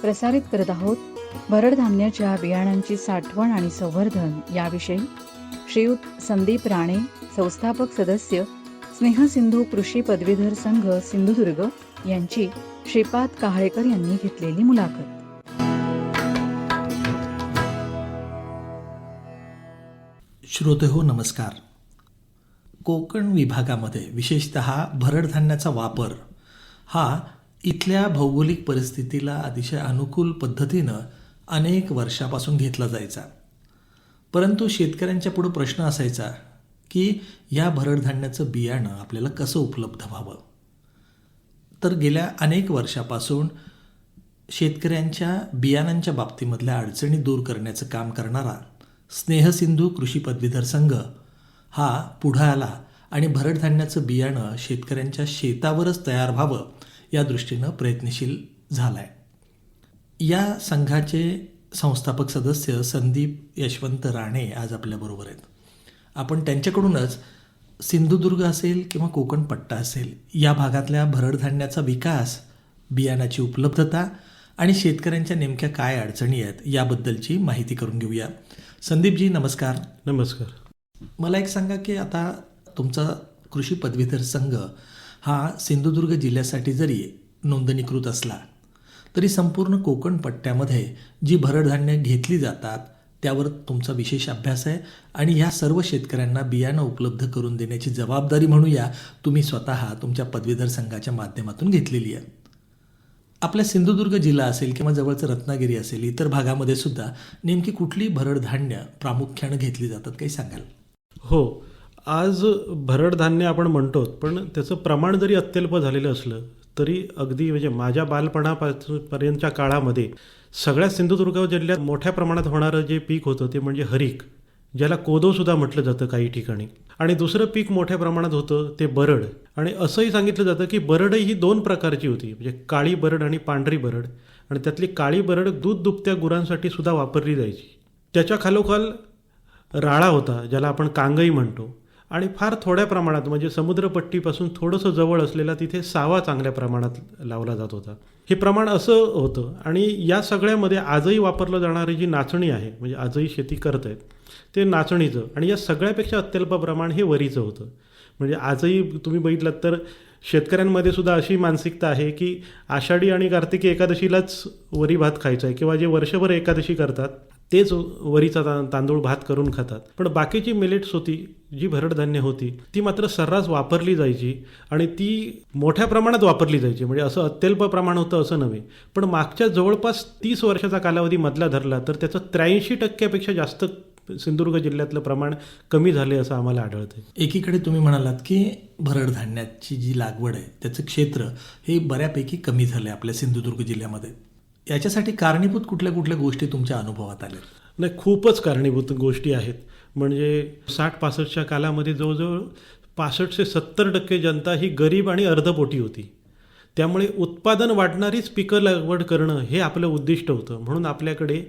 प्रसारित करत आहोत भरडधान्याच्या बियाणांची साठवण आणि संवर्धन याविषयी श्रीयुत संदीप राणे संस्थापक सदस्य स्नेहसिंधू कृषी पदवीधर संघ सिंधुदुर्ग यांची श्रीपाद काहळेकर यांनी घेतलेली मुलाखत. श्रोते हो नमस्कार. कोकण विभागामध्ये विशेषत भरडधान्याचा वापर हा इथल्या भौगोलिक परिस्थितीला अतिशय अनुकूल पद्धतीनं अनेक वर्षापासून घेतला जायचा. परंतु शेतकऱ्यांच्या पुढं प्रश्न असायचा की या भरडधान्याचं बियाणं आपल्याला कसं उपलब्ध व्हावं? तर गेल्या अनेक वर्षापासून शेतकऱ्यांच्या बियाणांच्या बाबतीमधल्या अडचणी दूर करण्याचं काम करणारा स्नेहसिंधू कृषी पदवीधर संघ हा पुढं आला आणि भरडधान्याचं बियाणं शेतकऱ्यांच्या शेतावरच तयार व्हावं या दृष्टीनं प्रयत्नशील झाला आहे या संघाचे संस्थापक सदस्य संदीप यशवंत राणे आज आपल्याबरोबर आहेत. आपण त्यांच्याकडूनच सिंधुदुर्ग असेल किंवा कोकण पट्टा असेल या भागातल्या भरडधान्याचा विकास बियाणाची उपलब्धता आणि शेतकऱ्यांच्या नेमक्या काय अडचणी आहेत याबद्दलची माहिती करून घेऊया. संदीपजी नमस्कार. नमस्कार. मला एक सांगा की आता तुमचा कृषी पदवीधर संघ हा सिंधुदुर्ग जिल्ह्यासाठी जरी नोंदणीकृत असला तरी संपूर्ण कोकण पट्ट्यामध्ये जी भरडधान्य घेतली जातात त्यावर तुमचा विशेष अभ्यास आहे आणि ह्या सर्व शेतकऱ्यांना बियाणं उपलब्ध करून देण्याची जबाबदारी म्हणूया तुम्ही स्वतः तुमच्या पदवीधर संघाच्या माध्यमातून घेतलेली आहे. आपल्या सिंधुदुर्ग जिल्हा असेल किंवा जवळचं रत्नागिरी असेल इतर भागामध्ये सुद्धा नेमकी कुठली भरडधान्य प्रामुख्यानं घेतली जातात काही सांगाल? हो आज भरडधान्य आपण म्हणतो पण त्याचं प्रमाण जरी अत्यल्प झालेलं असलं तरी अगदी म्हणजे माझ्या बालपणापासून पर्यंतच्या काळामध्ये सगळ्या सिंधुदुर्ग जिल्ह्यात मोठ्या प्रमाणात होणारं जे पीक होतं ते म्हणजे हरीक ज्याला कोदोसुद्धा म्हटलं जातं काही ठिकाणी. आणि दुसरं पीक मोठ्या प्रमाणात होतं ते बरड. आणि असंही सांगितलं जातं की बरडही ही दोन प्रकारची होती म्हणजे काळी बरड आणि पांढरी बरड. आणि त्यातली काळी बरड दूध दुभत्या गुरांसाठी सुद्धा वापरली जायची. त्याच्या खालोखाल राळा होता ज्याला आपण कांगई म्हणतो. आणि फार थोड्या प्रमाणात म्हणजे समुद्रपट्टीपासून थोडंसं जवळ असलेला तिथे सावा चांगल्या प्रमाणात लावला जात होता. हे प्रमाण असं होतं आणि या सगळ्यामध्ये आजही वापरलं जाणारी जी नाचणी आहे म्हणजे आजही शेती करत आहेत ते नाचणीचं आणि या सगळ्यापेक्षा अत्यल्प प्रमाण हे वरीचं होतं. म्हणजे आजही तुम्ही बघितलं तर शेतकऱ्यांमध्ये सुद्धा अशी मानसिकता आहे की आषाढी आणि कार्तिकी एकादशीलाच वरी भात खायचा आहे किंवा जे वर्षभर एकादशी करतात तेच वरीचा तांदूळ भात करून खातात. पण बाकीची मिलेट्स होती जी भरडधान्य होती ती मात्र सर्रास वापरली जायची आणि ती मोठ्या प्रमाणात वापरली जायची. म्हणजे असं अत्यल्प प्रमाण होतं असं नव्हे. पण मागच्या जवळपास तीस वर्षाचा कालावधी मधला धरला तर त्याचं त्र्याऐंशी टक्क्यापेक्षा जास्त सिंधुदुर्ग जिल्ह्यातलं प्रमाण कमी झाले असं आम्हाला आढळतं एकीकडे तुम्ही म्हणालात की भरडधान्याची जी लागवड आहे त्याचं क्षेत्र हे बऱ्यापैकी कमी झालं आहे आपल्या सिंधुदुर्ग जिल्ह्यामध्ये. याच्यासाठी कारणीभूत कुठल्या कुठल्या गोष्टी तुमच्या अनुभवात आल्या? नाही खूपच कारणीभूत गोष्टी आहेत. म्हणजे साठ पासष्टच्या कालामध्ये जवळजवळ पासष्ट ते सत्तर टक्के जनता ही गरीब आणि अर्धपोटी होती. त्यामुळे उत्पादन वाढणारीच पिकं लागवड करणं हे आपलं उद्दिष्ट होतं. म्हणून आपल्याकडे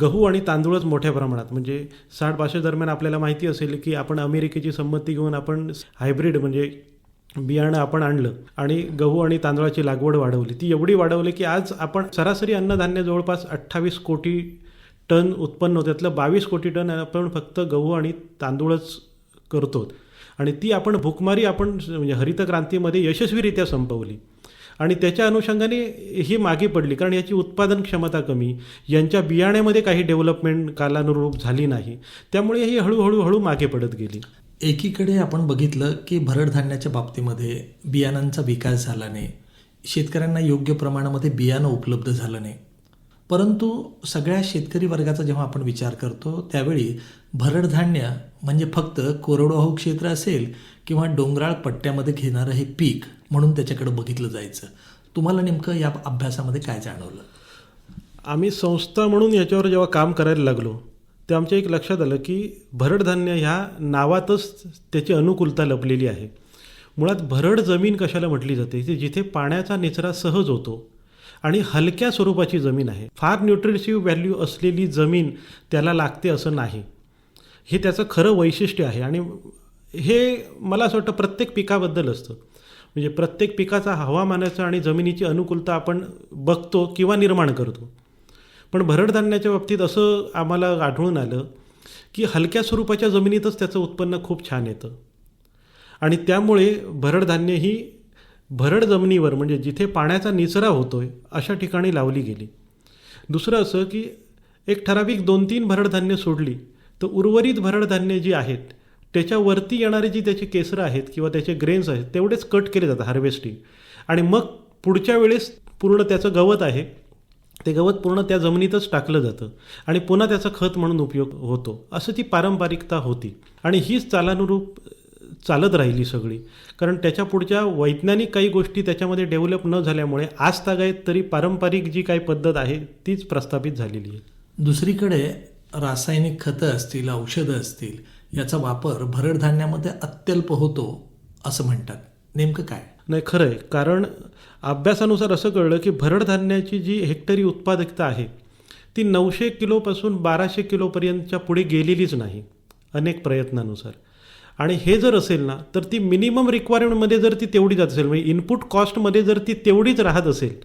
गहू आणि तांदूळच मोठ्या प्रमाणात. म्हणजे साठ पासष्ट दरम्यान आपल्याला माहिती असेल की आपण अमेरिकेची संमती घेऊन आपण हायब्रिड म्हणजे बियाणं आपण आणलं आणि गहू आणि तांदळाची लागवड वाढवली. ती एवढी वाढवली की आज आपण सरासरी अन्नधान्य जवळपास अठ्ठावीस कोटी टन उत्पन्न होतं. त्यातलं बावीस कोटी टन आपण फक्त गहू आणि तांदूळच करतो आणि ती आपण भुकमारी आपण म्हणजे हरित क्रांतीमध्ये यशस्वीरित्या संपवली. आणि त्याच्या अनुषंगाने ही मागे पडली. कारण याची उत्पादन क्षमता कमी यांच्या बियाण्यामध्ये काही डेव्हलपमेंट कालानुरूप झाली नाही. त्यामुळे ही हळूहळू हळू मागे पडत गेली. एकीकडे आपण बघितलं की भरडधान्याच्या बाबतीमध्ये बियाणांचा विकास झाला नाही शेतकऱ्यांना योग्य प्रमाणामध्ये बियाणं उपलब्ध झालं नाही परंतु सगळ्या शेतकरी वर्गाचा जेव्हा आपण विचार करतो त्यावेळी भरडधान्य म्हणजे फक्त कोरडवाहू क्षेत्र असेल किंवा डोंगराळ पट्ट्यामध्ये घेणारं हे पीक म्हणून त्याच्याकडे बघितलं जायचं. तुम्हाला नेमकं या अभ्यासामध्ये काय जाणवलं? आम्ही संस्था म्हणून याच्यावर जेव्हा काम करायला लागलो ते आमच्या एक लक्षात आलं की भरडधान्य ह्या नावातच त्याची अनुकूलता लपलेली आहे. मुळात भरड जमीन कशाला म्हटली जाते? की जिथे पाण्याचा निचरा सहज होतो आणि हलक्या स्वरूपाची जमीन आहे. फार न्यूट्रिशिव्ह व्हॅल्यू असलेली जमीन त्याला लागते असं नाही. हे त्याचं खरं वैशिष्ट्य आहे आणि हे मला असं वाटतं प्रत्येक पिकाबद्दल असतं. म्हणजे प्रत्येक पिकाचा हवामानाचा आणि जमिनीची अनुकूलता आपण बघतो किंवा निर्माण करतो. पण भरडधान्याच्या बाबतीत असं आम्हाला आढळून आलं की हलक्या स्वरूपाच्या जमिनीतच त्याचं उत्पन्न खूप छान येतं. आणि त्यामुळे भरडधान्य ही भरड जमिनीवर म्हणजे जिथे पाण्याचा निचरा होतोय अशा ठिकाणी लावली गेली. दुसरं असं की एक ठराविक दोन तीन भरडधान्य सोडली तर उर्वरित भरडधान्य जी आहेत त्याच्यावरती येणारे जी त्याची केसरं आहेत किंवा त्याचे ग्रेन्स आहेत तेवढेच कट केले जातात हार्वेस्टिंग आणि मग पुढच्या वेळेस पूर्ण त्याचं गवत आहे ते गवत पूर्ण त्या जमिनीतच टाकलं जातं आणि पुन्हा त्याचा खत म्हणून उपयोग होतो. असं ती पारंपरिकता होती. आणि हीच चालानुरूप चालत राहिली सगळी. कारण त्याच्या पुढच्या वैज्ञानिक काही गोष्टी त्याच्यामध्ये डेव्हलप न झाल्यामुळे आज तागायत तरी पारंपरिक जी काही पद्धत आहे तीच प्रस्थापित झालेली आहे. दुसरीकडे रासायनिक खतं असतील औषधं असतील याचा वापर भरडधान्यामध्ये अत्यल्प होतो असं म्हणतात. नेमकं काय? नाही खरं आहे कारण अभ्यासानुसार असं कळलं की भरडधान्याची जी हेक्टरी उत्पादकता आहे ती नऊशे किलोपासून बाराशे किलोपर्यंतच्या पुढे गेलेलीच नाही अनेक प्रयत्नानुसार. आणि हे जर असेल ना तर ती मिनिमम रिक्वायरमेंटमध्ये जर ती तेवढी जात असेल म्हणजे इनपुट कॉस्टमध्ये जर ती तेवढीच राहत असेल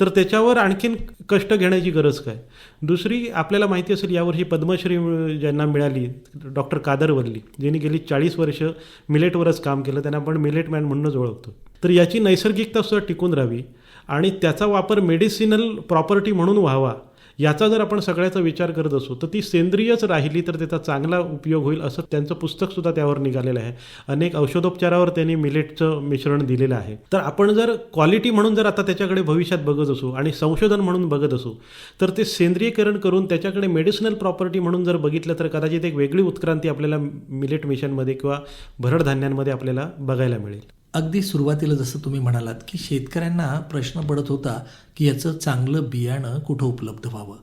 तर त्याच्यावर आणखीन कष्ट घेण्याची गरज काय? दुसरी आपल्याला माहिती असेल यावर्षी पद्मश्री ज्यांना मिळाली डॉक्टर कादरवल्ली ज्यांनी गेली चाळीस वर्ष मिलेटवरच काम केलं त्यांना आपण मिलेट मॅन म्हणूनच ओळखतो. तर याची नैसर्गिकता सुद्धा टिकून राहावी आणि त्याचा वापर मेडिसिनल प्रॉपर्टी म्हणून व्हावा याचा जर आपण सगळ्याचा विचार करत असू तर ती सेंद्रियच राहिली तर त्याचा चांगला उपयोग होईल असं त्यांचं पुस्तकसुद्धा त्यावर निघालेलं आहे. अनेक औषधोपचारावर त्यांनी मिलेटचं मिश्रण दिलेलं आहे. तर आपण जर क्वालिटी म्हणून जर आता त्याच्याकडे भविष्यात बघत असू आणि संशोधन म्हणून बघत असू तर ते सेंद्रियकरण करून त्याच्याकडे मेडिसिनल प्रॉपर्टी म्हणून जर बघितलं तर कदाचित एक वेगळी उत्क्रांती आपल्याला मिलेट मिशनमध्ये किंवा भरडधान्यांमध्ये आपल्याला बघायला मिळेल. अगदी सुरुवातीला जसं तुम्ही म्हणालात की शेतकऱ्यांना प्रश्न पडत होता की याचं चांगलं बियाणं कुठं उपलब्ध व्हावं?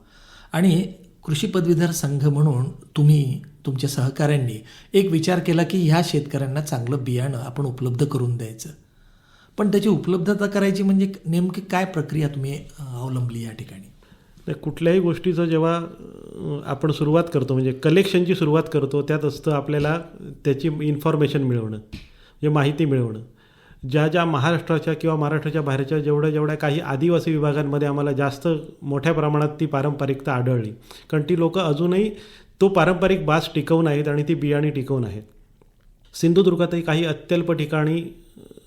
आणि कृषी पदवीधर संघ म्हणून तुम्ही तुमच्या सहकाऱ्यांनी एक विचार केला की ह्या शेतकऱ्यांना चांगलं बियाणं आपण उपलब्ध करून द्यायचं. पण त्याची उपलब्धता करायची म्हणजे नेमकी काय प्रक्रिया तुम्ही अवलंबली या ठिकाणी? कुठल्याही गोष्टीचं जेव्हा आपण सुरुवात करतो म्हणजे कलेक्शनची सुरुवात करतो त्यात असतं आपल्याला त्याची इन्फॉर्मेशन मिळवणं म्हणजे माहिती मिळवणं. ज्या ज्या महाराष्ट्राच्या किंवा महाराष्ट्राच्या बाहेरच्या जेवढ्या जेवढ्या काही आदिवासी विभागांमध्ये आम्हाला जास्त मोठ्या प्रमाणात ती पारंपरिकता आढळली. कारण ती लोकं अजूनही तो पारंपरिक बास टिकवून आहेत आणि ती बियाणी टिकवून आहेत. सिंधुदुर्गातही काही अत्यल्प ठिकाणी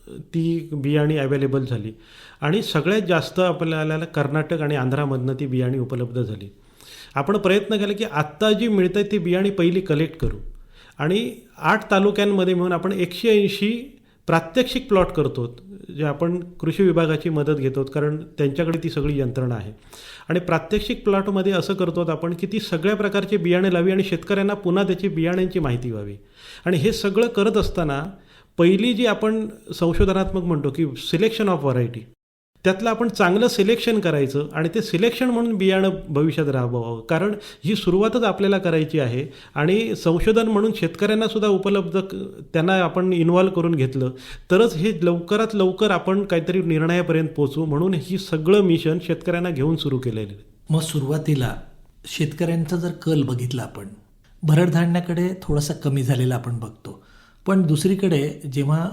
ती बियाणी अवेलेबल झाली. आणि सगळ्यात जास्त आपल्याला कर्नाटक आणि आंध्रामधनं ती बियाणी उपलब्ध झाली. आपण प्रयत्न केला की आत्ता जी मिळत ती बियाणी पहिली कलेक्ट करू. आणि आठ तालुक्यांमध्ये मिळून आपण एकशे ऐंशी प्रात्यक्षिक प्लॉट करतो जे आपण कृषी विभागाची मदत घेतो कारण त्यांच्याकडे ती सगळी यंत्रणा आहे. आणि प्रात्यक्षिक प्लॉटमध्ये असं करतो आपण की ती सगळ्या प्रकारची बियाणे लावी आणि शेतकऱ्यांना पुन्हा त्याची बियाण्यांची माहिती व्हावी. आणि हे सगळं करत असताना पहिली जी आपण संशोधनात्मक म्हणतो की सिलेक्शन ऑफ व्हरायटी त्यातलं आपण चांगलं सिलेक्शन करायचं आणि ते सिलेक्शन म्हणून बियाणं भविष्यात राबवावं कारण ही सुरुवातच आपल्याला करायची आहे आणि संशोधन म्हणून शेतकऱ्यांना सुद्धा उपलब्ध त्यांना आपण इन्व्हॉल्व करून घेतलं. तरच हे लवकरात लवकर आपण काहीतरी निर्णयापर्यंत पोहोचू म्हणून ही सगळं मिशन शेतकऱ्यांना घेऊन सुरू केलेलं मग सुरुवातीला शेतकऱ्यांचा जर कल बघितला आपण भरडधान्याकडे थोडासा कमी झालेला आपण बघतो. पण दुसरीकडे जेव्हा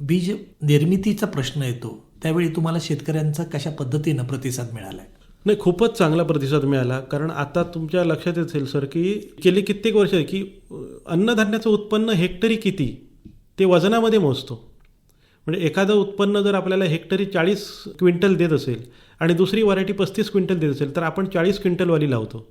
बीज निर्मितीचा प्रश्न येतो त्यावेळी तुम्हाला शेतकऱ्यांचा कशा पद्धतीनं प्रतिसाद मिळाला नाही खूपच चांगला प्रतिसाद मिळाला. कारण आता तुमच्या लक्षात असेल सर की गेली कित्येक वर्ष की अन्नधान्याचं उत्पन्न हेक्टरी किती? ते वजनामध्ये मोजतो. म्हणजे एखादं उत्पन्न जर आपल्याला हेक्टरी चाळीस क्विंटल देत असेल आणि दुसरी व्हरायटी पस्तीस क्विंटल देत असेल तर आपण चाळीस क्विंटलवाली लावतो.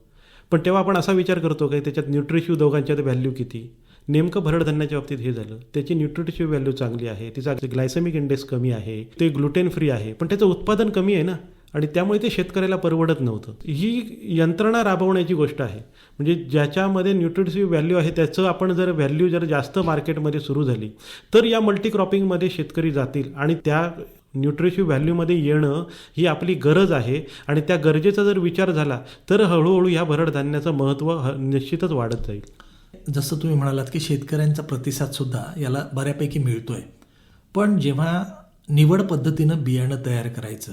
पण तेव्हा आपण असा विचार करतो की त्याच्यात न्यूट्रिशिव दोघांच्यात व्हॅल्यू किती? नेमकं भरडधान्याच्या बाबतीत हे झालं. त्याची न्यूट्रिटिव्ह व्हॅल्यू चांगली आहे तिचा ग्लायसेमिक इंडेक्स कमी आहे ते ग्लुटेन फ्री आहे पण त्याचं उत्पादन कमी आहे ना? आणि त्यामुळे ते शेतकऱ्याला परवडत नव्हतं. ही यंत्रणा राबवण्याची गोष्ट आहे. म्हणजे ज्याच्यामध्ये न्यूट्रिटिव्ह व्हॅल्यू आहे त्याचं आपण जर व्हॅल्यू जर जास्त मार्केटमध्ये सुरू झाली तर या मल्टीक्रॉपिंगमध्ये शेतकरी जातील आणि त्या न्यूट्रिशिव्ह व्हॅल्यूमध्ये येणं ही आपली गरज आहे. आणि त्या गरजेचा जर विचार झाला तर हळूहळू ह्या भरडधान्याचं महत्त्व ह- निश्चितच वाढत जाईल. जसं तुम्ही म्हणालात की शेतकऱ्यांचा प्रतिसादसुद्धा याला बऱ्यापैकी मिळतो आहे पण जेव्हा निवड पद्धतीनं बियाणं तयार करायचं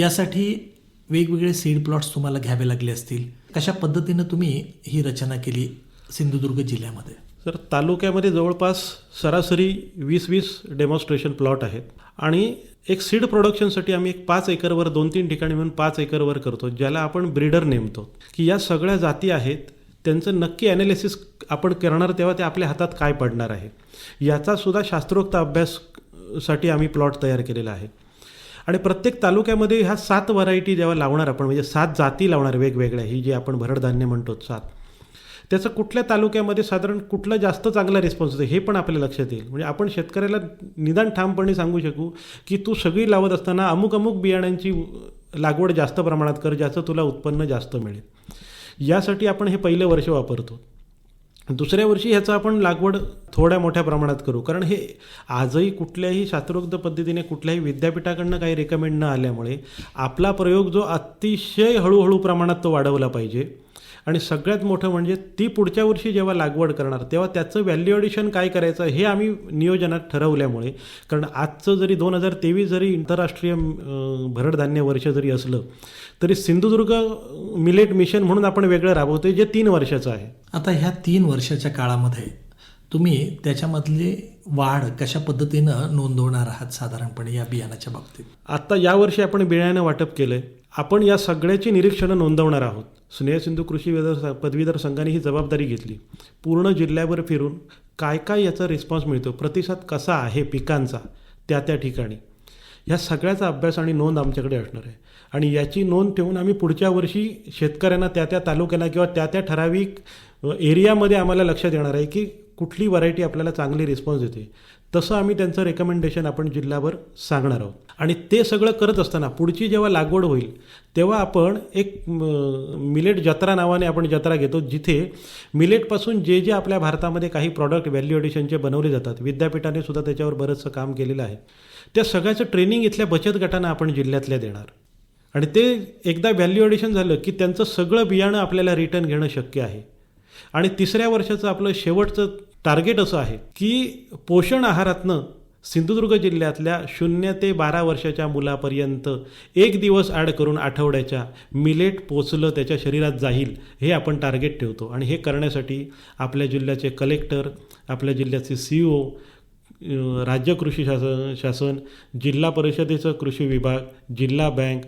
यासाठी वेगवेगळे सीड प्लॉट्स तुम्हाला घ्यावे लागले असतील. कशा पद्धतीनं तुम्ही ही रचना केली सिंधुदुर्ग जिल्ह्यामध्ये? तर तालुक्यामध्ये जवळपास सरासरी वीस वीस डेमॉन्स्ट्रेशन प्लॉट आहेत. आणि एक सीड प्रोडक्शनसाठी आम्ही एक पाच एकरवर दोन तीन ठिकाणी मिळून पाच एकरवर करतो ज्याला आपण ब्रीडर नेमतो. की या सगळ्या जाती आहेत त्यांचं नक्की ॲनालिसिस आपण करणार तेव्हा ते आपल्या हातात काय पडणार आहे. याचासुद्धा शास्त्रोक्त अभ्याससाठी आम्ही प्लॉट तयार केलेला आहे. आणि प्रत्येक तालुक्यामध्ये ह्या सात व्हरायटी जेव्हा लावणार आपण म्हणजे सात जाती लावणार वेगवेगळ्या ही जी आपण भरडधान्य म्हणतो सात. त्याचं कुठल्या तालुक्यामध्ये साधारण कुठला जास्त चांगला रिस्पॉन्स होतो हे पण आपल्या लक्षात येईल. म्हणजे आपण शेतकऱ्याला निदान ठामपणे सांगू शकू की तू सगळी लावत असताना अमुक अमुक बियाण्यांची लागवड जास्त प्रमाणात कर ज्याचं तुला उत्पन्न जास्त मिळेल. यासाठी आपण हे पहिलं वर्ष वापरतो. दुसऱ्या वर्षी ह्याचा आपण लागवड थोड्या मोठ्या प्रमाणात करू. कारण हे आजही कुठल्याही शास्त्रोक्त पद्धतीने कुठल्याही विद्यापीठाकडनं काही रेकमेंड न आल्यामुळे आपला प्रयोग जो अतिशय हळूहळू प्रमाणात तो वाढवला पाहिजे. आणि सगळ्यात मोठं म्हणजे ती पुढच्या वर्षी जेव्हा लागवड करणार तेव्हा त्याचं व्हॅल्यू ॲडिशन काय करायचं हे आम्ही नियोजनात ठरवल्यामुळे कारण आजचं जरी दोन हजार तेवीस जरी आंतरराष्ट्रीय भरडधान्य वर्ष जरी असलं तरी सिंधुदुर्ग मिलेट मिशन म्हणून आपण वेगळं राबवतोय जे तीन वर्षाचं आहे. आता ह्या तीन वर्षाच्या काळामध्ये तुम्ही त्याच्यामधली वाढ कशा पद्धतीनं नोंदवणार आहात साधारणपणे या बियाणाच्या बाबतीत? आत्ता यावर्षी आपण बियाण्यानं वाटप केलं आहे आपण या सगळ्याची निरीक्षणं नोंदवणार आहोत. स्नेहसिंधू कृषी विदर पदवीधर संघाने ही जबाबदारी घेतली. पूर्ण जिल्ह्यावर फिरून काय काय याचा रिस्पॉन्स मिळतो प्रतिसाद कसा आहे पिकांचा त्या त्या ठिकाणी. ह्या सगळ्याचा अभ्यास आणि नोंद आमच्याकडे असणार आहे. आणि याची नोंद ठेवून आम्ही पुढच्या वर्षी शेतकऱ्यांना त्या त्या तालुक्याला किंवा त्या त्या ठराविक एरियामध्ये आम्हाला लक्षात येणार आहे की कुठली व्हरायटी आपल्याला चांगली रिस्पॉन्स देते तसं आम्ही त्यांचं रेकमेंडेशन आपण जिल्ह्यावर सांगणार आहोत. आणि ते सगळं करत असताना पुढची जेव्हा लागवड होईल तेव्हा आपण एक मिलेट जत्रा नावाने आपण जत्रा घेतो जिथे मिलेटपासून जे जे आपल्या भारतामध्ये काही प्रॉडक्ट व्हॅल्यू एडिशनचे बनवले जातात विद्यापीठाने सुद्धा त्याच्यावर बरंचसं काम केलेलं आहे त्या सगळ्याचं ट्रेनिंग इथल्या बचत गटांना आपण जिल्ह्यातल्या देणार. आणि ते एकदा व्हॅल्यू एडिशन झालं की त्यांचं सगळं बियाणं आपल्याला रिटर्न घेणं शक्य आहे. आणि तिसऱ्या वर्षाचं आपलं शेवटचं टार्गेट असं आहे की पोषण आहारातनं सिंधुदुर्ग जिल्ह्यातल्या शून्य ते बारा वर्षाच्या मुलापर्यंत एक दिवस ॲड करून आठवड्याच्या मिलेट पोचलं त्याच्या शरीरात जाईल हे आपण टार्गेट ठेवतो. आणि हे करण्यासाठी आपल्या जिल्ह्याचे कलेक्टर आपल्या जिल्ह्याचे सी ओ राज्य कृषी शासन शासन जिल्हा परिषदेचं कृषी विभाग जिल्हा बँक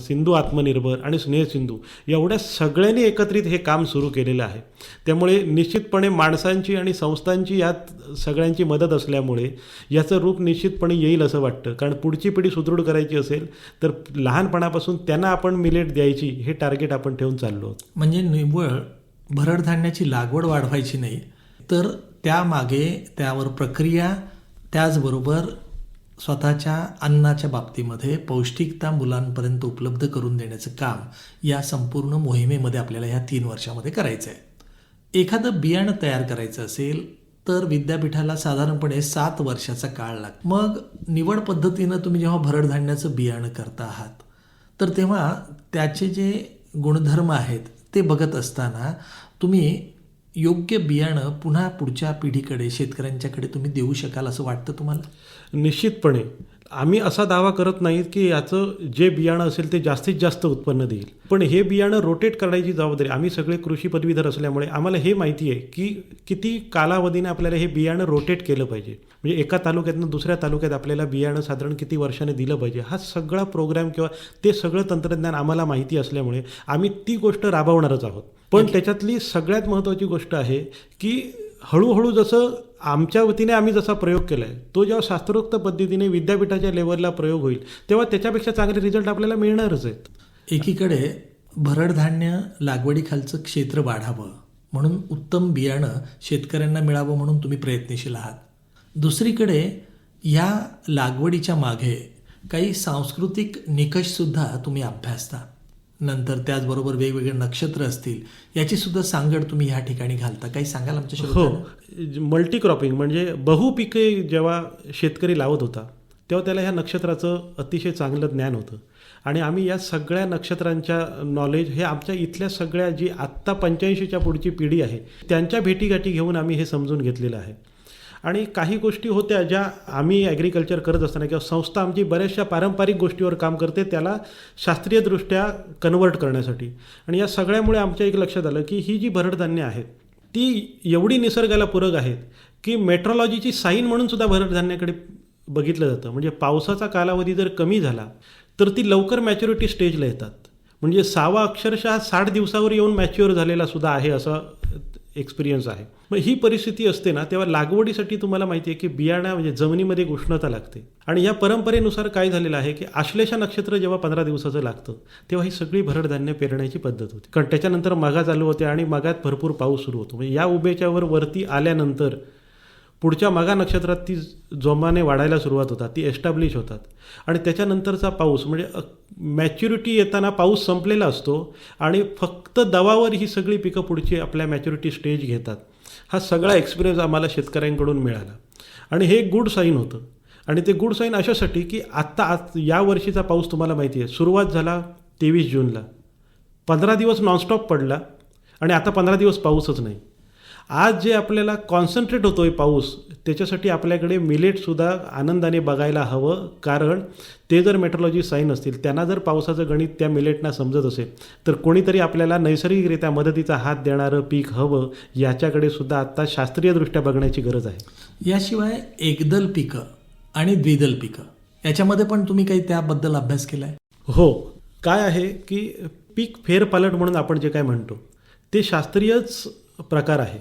सिंधू आत्मनिर्भर आणि स्नेह सिंधू एवढ्या सगळ्यांनी एकत्रित हे काम सुरू केलेलं आहे. त्यामुळे निश्चितपणे माणसांची आणि संस्थांची यात सगळ्यांची मदत असल्यामुळे याचं रूप निश्चितपणे येईल असं वाटतं. कारण पुढची पिढी सुदृढ करायची असेल तर लहानपणापासून त्यांना आपण मिलेट द्यायची हे टार्गेट आपण ठेवून चाललो म्हणजे निव्वळ भरडधान्याची लागवड वाढवायची नाही तर त्यामागे त्यावर प्रक्रिया त्याचबरोबर स्वतःच्या अन्नाच्या बाबतीमध्ये पौष्टिकता मुलांपर्यंत उपलब्ध करून देण्याचं काम या संपूर्ण मोहिमेमध्ये आपल्याला या तीन वर्षामध्ये करायचं आहे एखादं बियाणं तयार करायचं असेल तर विद्यापीठाला साधारणपणे सात वर्षाचा काळ लागतो मग निवड पद्धतीनं तुम्ही जेव्हा भरडधान्याचं बियाणं करता आहात तर तेव्हा त्याचे जे गुणधर्म आहेत ते बघत असताना तुम्ही योग्य बियाणं पुन्हा पुढच्या पिढीकडे शेतकऱ्यांच्याकडे तुम्ही देऊ शकाल असं वाटतं तुम्हाला? निश्चितपणे. आम्ही असा दावा करत नाहीत की याचं जे बियाणं असेल ते जास्तीत जास्त उत्पन्न देईल. पण हे बियाणं रोटेट करण्याची जबाबदारी आम्ही सगळे कृषी पदवीधर असल्यामुळे आम्हाला हे माहिती आहे की किती कालावधीने आपल्याला हे बियाणं रोटेट केलं पाहिजे. म्हणजे एका तालुक्यातनं दुसऱ्या तालुक्यात आपल्याला बियाणं साधारण किती वर्षाने दिलं पाहिजे हा सगळा प्रोग्राम किंवा ते सगळं तंत्रज्ञान आम्हाला माहिती असल्यामुळे आम्ही ती गोष्ट राबवणारच आहोत. पण त्याच्यातली सगळ्यात महत्त्वाची गोष्ट आहे की हळूहळू जसं आमच्या वतीने आम्ही जसा प्रयोग केला आहे तो जेव्हा शास्त्रोक्त पद्धतीने विद्यापीठाच्या लेवलला प्रयोग होईल तेव्हा त्याच्यापेक्षा चांगले रिझल्ट आपल्याला मिळणारच आहेत. एकीकडे भरडधान्य लागवडीखालचं क्षेत्र वाढावं म्हणून उत्तम बियाणं शेतकऱ्यांना मिळावं म्हणून तुम्ही प्रयत्नशील आहात. दुसरीकडे या लागवडीच्या मागे काही सांस्कृतिक निकषसुद्धा तुम्ही अभ्यासता. नंतर त्याचबरोबर वेगवेगळे नक्षत्र असतील याची सुद्धा सांगड तुम्ही ह्या ठिकाणी घालता. काही सांगाल आमच्या हो? मल्टी क्रॉपिंग म्हणजे बहुपिके जेव्हा शेतकरी लावत होता तेव्हा त्याला ह्या नक्षत्राचं अतिशय चांगलं ज्ञान होतं. आणि आम्ही या सगळ्या नक्षत्रांच्या नॉलेज हे आमच्या इथल्या सगळ्या जी आत्ता पंच्याऐंशीच्या पुढची पिढी आहे त्यांच्या भेटीगाठी घेऊन आम्ही हे समजून घेतलेलं आहे. आणि काही गोष्टी होत्या ज्या आम्ही ॲग्रिकल्चर करत असताना किंवा संस्था आमची बऱ्याचशा पारंपरिक गोष्टीवर काम करते त्याला शास्त्रीयदृष्ट्या कन्वर्ट करण्यासाठी. आणि या सगळ्यामुळे आमच्या एक लक्षात आलं की ही जी भरडधान्य आहेत ती एवढी निसर्गाला पूरक आहेत की मेट्रोलॉजीची साईन म्हणून सुद्धा भरडधान्याकडे बघितलं जातं. म्हणजे पावसाचा कालावधी जर कमी झाला तर ती लवकर मॅच्युरिटी स्टेजला येतात. म्हणजे सावा अक्षरशः साठ दिवसावर येऊन मॅच्युअर झालेला सुद्धा आहे असं एक्सपिरियन्स आहे. मग ही परिस्थिती असते ना तेव्हा लागवडीसाठी तुम्हाला माहिती आहे की बियाणा म्हणजे जमिनीमध्ये उष्णता लागते. आणि या परंपरेनुसार काय झालेलं आहे की आश्लेषा नक्षत्र जेव्हा पंधरा दिवसाचं लागतं तेव्हा ही सगळी भरडधान्य पेरण्याची पद्धत होती. कारण त्याच्यानंतर मगा चालू होते आणि मगात भरपूर पाऊस सुरू होतो. म्हणजे या उभेच्यावर वरती आल्यानंतर पुढच्या मागा नक्षत्रात ती जोमाने वाढायला सुरुवात होतात ती एस्टॅब्लिश होतात. आणि त्याच्यानंतरचा पाऊस म्हणजे मॅच्युरिटी येताना पाऊस संपलेला असतो आणि फक्त दवावर ही सगळी पिकं पुढची आपल्या मॅच्युरिटी स्टेज घेतात. हा सगळा एक्सपिरियन्स आम्हाला शेतकऱ्यांकडून मिळाला. आणि हे गुड साईन होतं. आणि ते गुड साईन अशासाठी की आत्ता आज या वर्षीचा पाऊस तुम्हाला माहिती आहे. सुरुवात झाला तेवीस जूनला. पंधरा दिवस नॉनस्टॉप पडला आणि आता पंधरा दिवस पाऊसच नाही. आज जे आपल्याला कॉन्सन्ट्रेट होतो आहे पाऊस त्याच्यासाठी आपल्याकडे मिलेटसुद्धा आनंदाने बघायला हवं. कारण ते जर मेट्रोलॉजी साईन असतील त्यांना जर पावसाचं गणित त्या मिलेटना समजत असेल तर कोणीतरी आपल्याला नैसर्गिकरित्या मदतीचा हात देणारं पीक हवं याच्याकडे सुद्धा आत्ता शास्त्रीयदृष्ट्या बघण्याची गरज आहे. याशिवाय एकदल पिकं आणि द्विदल पिकं याच्यामध्ये पण तुम्ही काही त्याबद्दल अभ्यास केलाय? हो. काय आहे की पीक फेरपालट म्हणून आपण जे काय म्हणतो ते शास्त्रीयच प्रकार आहे.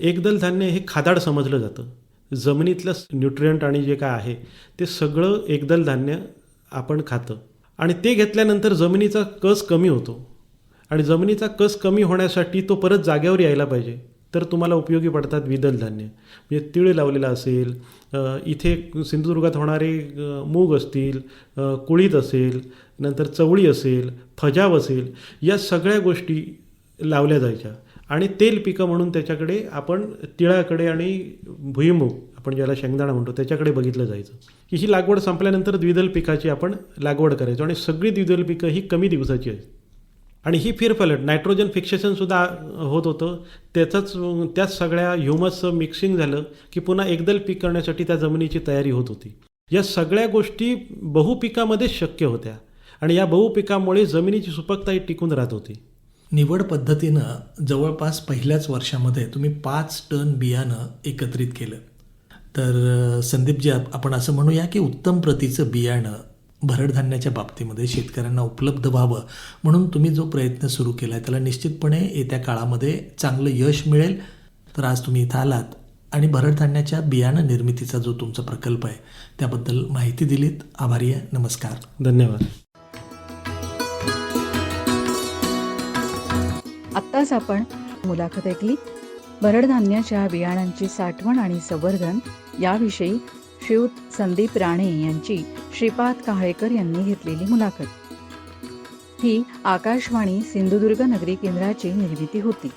एकदल धान्य हे खादाड समजलं जातं. जमिनीतलं न्यूट्रियंट आणि जे काय आहे ते सगळं एकदल धान्य आपण खातं. आणि ते घेतल्यानंतर जमिनीचा कस कमी होतो. आणि जमिनीचा कस कमी होण्यासाठी तो परत जागेवर यायला पाहिजे. तर तुम्हाला उपयोगी पडतात विदल धान्य. म्हणजे तिळ लावलेला असेल इथे सिंधुदुर्गात होणारे मूग असतील कुळीत असेल नंतर चवळी असेल फजाव असेल या सगळ्या गोष्टी लावल्या जायच्या. आणि तेल पिकं म्हणून त्याच्याकडे आपण तिळाकडे आणि भुईमूग आपण ज्याला शेंगदाणा म्हणतो त्याच्याकडे बघितलं जायचं. की ही लागवड संपल्यानंतर द्विदल पिकाची आपण लागवड करायचो आणि सगळी द्विदल पिकं ही कमी दिवसाची आहेत. आणि ही फिरफलट नायट्रोजन फिक्सेशनसुद्धा होत होतं. त्याचंच त्याच सगळ्या ह्युमसचं मिक्सिंग झालं की पुन्हा एकदल पीक करण्यासाठी त्या जमिनीची तयारी होत होती. या सगळ्या गोष्टी बहुपिकामध्येच शक्य होत्या. आणि या बहुपिकामुळे जमिनीची सुपकता ही टिकून राहत होती. निवड पद्धतीनं जवळपास पहिल्याच वर्षामध्ये तुम्ही पाच टन बियाणं एकत्रित केलं. तर संदीपजी आप- आपण असं म्हणूया की उत्तम प्रतीचं बियाणं भरडधान्याच्या बाबतीमध्ये शेतकऱ्यांना उपलब्ध व्हावं म्हणून तुम्ही जो प्रयत्न सुरू केला आहे त्याला निश्चितपणे येत्या काळामध्ये चांगलं यश मिळेल. तर आज तुम्ही इथं आलात आणि भरडधान्याच्या बियाणं निर्मितीचा जो तुमचा प्रकल्प आहे त्याबद्दल माहिती दिलीत. आभारी आहे. नमस्कार. धन्यवाद. आत्ताच आपण मुलाखत ऐकली. भरडधान्याच्या बियाणांची साठवण आणि संवर्धन याविषयी श्रीयुत संदीप राणे यांची श्रीपाद काहळेकर यांनी घेतलेली मुलाखत. ही आकाशवाणी सिंधुदुर्ग नगरी केंद्राची निर्मिती होती.